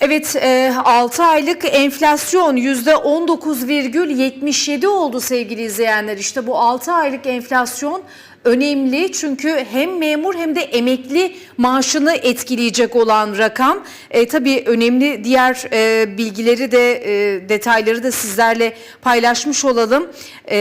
Evet 6 aylık enflasyon %19,77 oldu sevgili izleyenler. İşte bu 6 aylık enflasyon önemli çünkü hem memur hem de emekli maaşını etkileyecek olan rakam. E, tabii önemli diğer e, bilgileri de e, detayları da sizlerle paylaşmış olalım. E,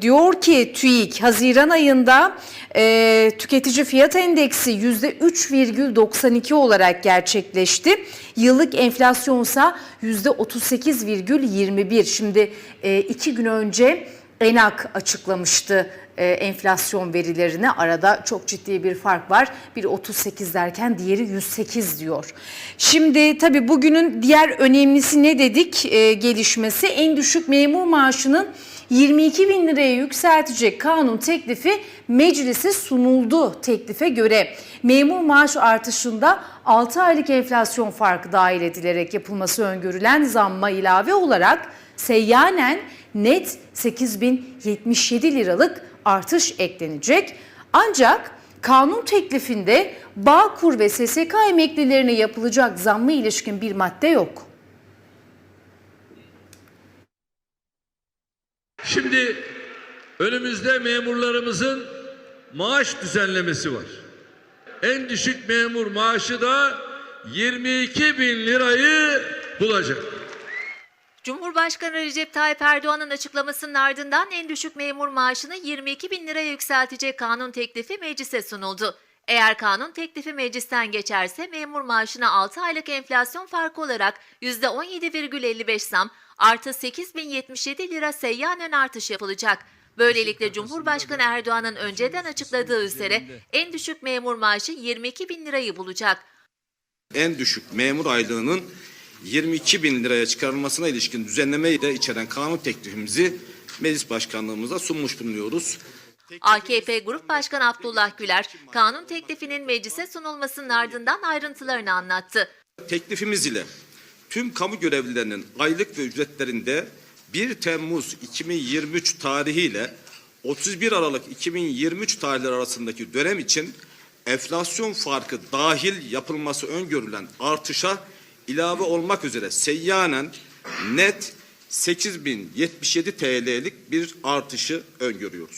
diyor ki TÜİK Haziran ayında e, tüketici fiyat endeksi %3,92 olarak gerçekleşti. Yıllık enflasyonsa %38,21. Şimdi e, iki gün önce ENAK açıklamıştı e, enflasyon verilerini. Arada çok ciddi bir fark var. Biri 38 derken diğeri 108 diyor. Şimdi tabii bugünün diğer önemlisi ne dedik e, gelişmesi? En düşük memur maaşının 22 bin liraya yükseltecek kanun teklifi meclise sunuldu teklife göre. Memur maaş artışında 6 aylık enflasyon farkı dahil edilerek yapılması öngörülen zamma ilave olarak seyyanen net 8077 liralık artış eklenecek. Ancak kanun teklifinde Bağkur ve SSK emeklilerine yapılacak zamma ilişkin bir madde yok. Şimdi önümüzde memurlarımızın maaş düzenlemesi var. En düşük memur maaşı da 22 bin lirayı bulacak. Cumhurbaşkanı Recep Tayyip Erdoğan'ın açıklamasının ardından en düşük memur maaşını 22 bin liraya yükseltecek kanun teklifi meclise sunuldu. Eğer kanun teklifi meclisten geçerse memur maaşına 6 aylık enflasyon farkı olarak %17,55 zam artı 8077 lira seyyanen artış yapılacak. Böylelikle Cumhurbaşkanı Erdoğan'ın önceden açıkladığı üzere en düşük memur maaşı 22 bin lirayı bulacak. en düşük memur aylığının 22 bin liraya çıkarılmasına ilişkin düzenlemeyi de içeren kanun teklifimizi meclis başkanlığımıza sunmuş bulunuyoruz. AKP Grup Başkanı Abdullah Güler, kanun teklifinin meclise sunulmasının ardından ayrıntılarını anlattı. Teklifimiz ile tüm kamu görevlilerinin aylık ve ücretlerinde 1 Temmuz 2023 tarihiyle 31 Aralık 2023 tarihleri arasındaki dönem için enflasyon farkı dahil yapılması öngörülen artışa ilave olmak üzere seyyanen net 8077 TL'lik bir artışı öngörüyoruz.